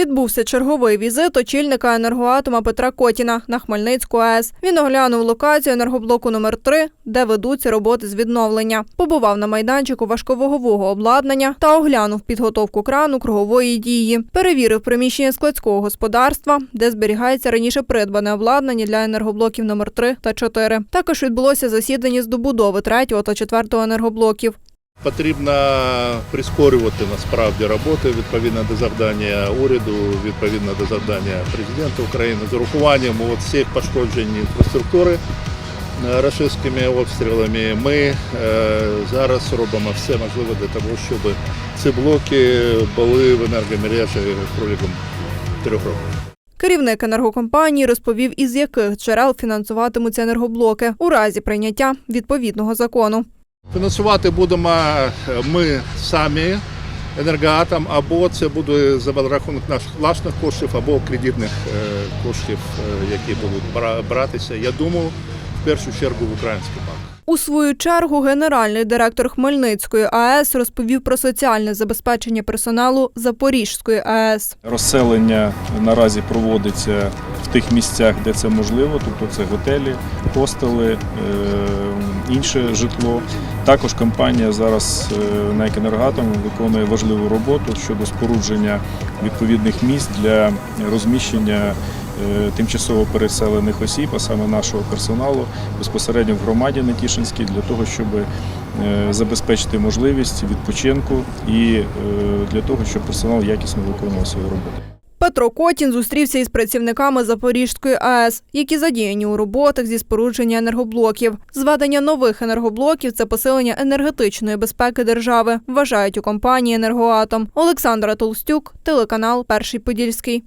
Відбувся черговий візит очільника енергоатома Петра Котіна на Хмельницьку АЕС. Він оглянув локацію енергоблоку номер 3 де ведуться роботи з відновлення. Побував на майданчику важковагового обладнання та оглянув підготовку крану кругової дії. Перевірив приміщення складського господарства, де зберігається раніше придбане обладнання для енергоблоків номер 3 та 4. Також відбулося засідання з добудови 3 та 4 енергоблоків. Потрібно прискорювати насправді роботи відповідно до завдання уряду, відповідно до завдання президента України з урахуванням всіх пошкоджень інфраструктури е, рашистськими обстрілами. Ми е, зараз робимо все можливе для того, щоб ці блоки були в енергомережі протягом трьох років. Керівник енергокомпанії розповів, із яких джерел фінансуватимуться енергоблоки у разі прийняття відповідного закону. Фінансувати будемо е, ми самі енергоатом, або це буде за рахунок наших власних коштів, або кредитних е, коштів, е, які будуть братися. Я думаю, в першу чергу в український банк. У свою чергу генеральний директор Хмельницької АЕС розповів про соціальне забезпечення персоналу Запорізької АЕС. Розселення наразі проводиться в тих місцях, де це можливо, тобто це готелі, хостели, інше житло. Також компанія зараз е, НЕК «Енергоатом» виконує важливу роботу щодо спорудження відповідних місць для розміщення е, тимчасово переселених осіб, а саме нашого персоналу, безпосередньо в громаді Нетішинській, для того, щоб е, забезпечити можливість відпочинку і для того, щоб персонал якісно виконував свою роботу. Петро Котін зустрівся із працівниками Запорізької АЕС, які задіяні у роботах зі спорудження енергоблоків. Зведення нових енергоблоків це посилення енергетичної безпеки держави, вважають у компанії Енергоатом. Олександра Толстюк, телеканал Перший Подільський.